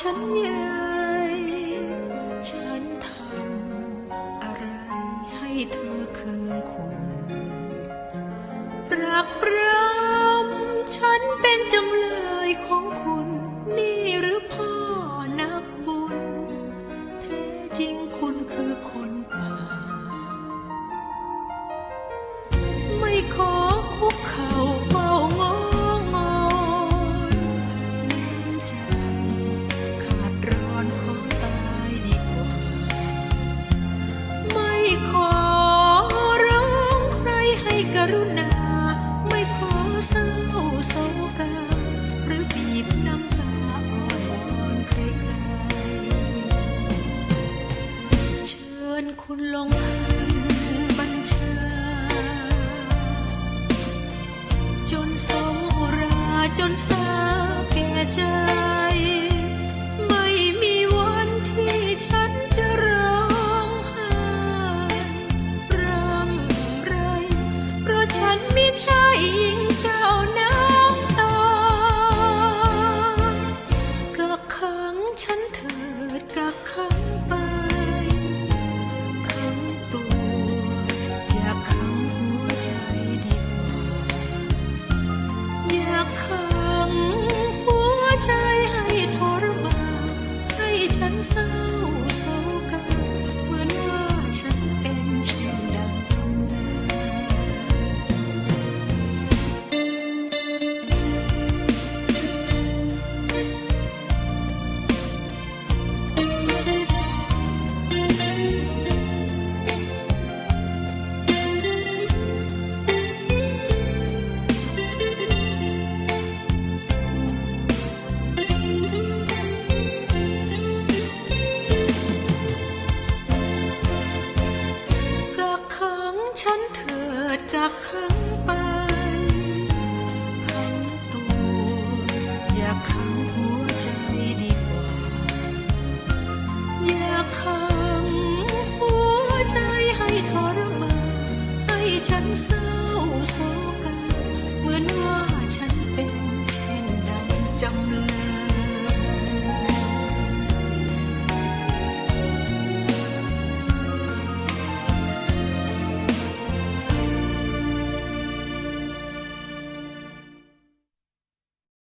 ฉันใหญ่ฉันทำอะไรให้เธอเคืองคุณปรักปรำฉันเป็นจำเลยของคุณนี่หรือ รุณาไม่ขอเศร้าโศกาหรือบีบน้ำตาอ่อนวอนใครๆเชิญคุณลงทันบัญชา จนสมอุราจนสาแก่ใจ ฉันไม่ใช่หญิงเจ้า ดยากขังไปขังตัวอย่าขังหัวใจดีกว่า อย่าขังหัวใจให้ทรมานให้ฉันเศร้า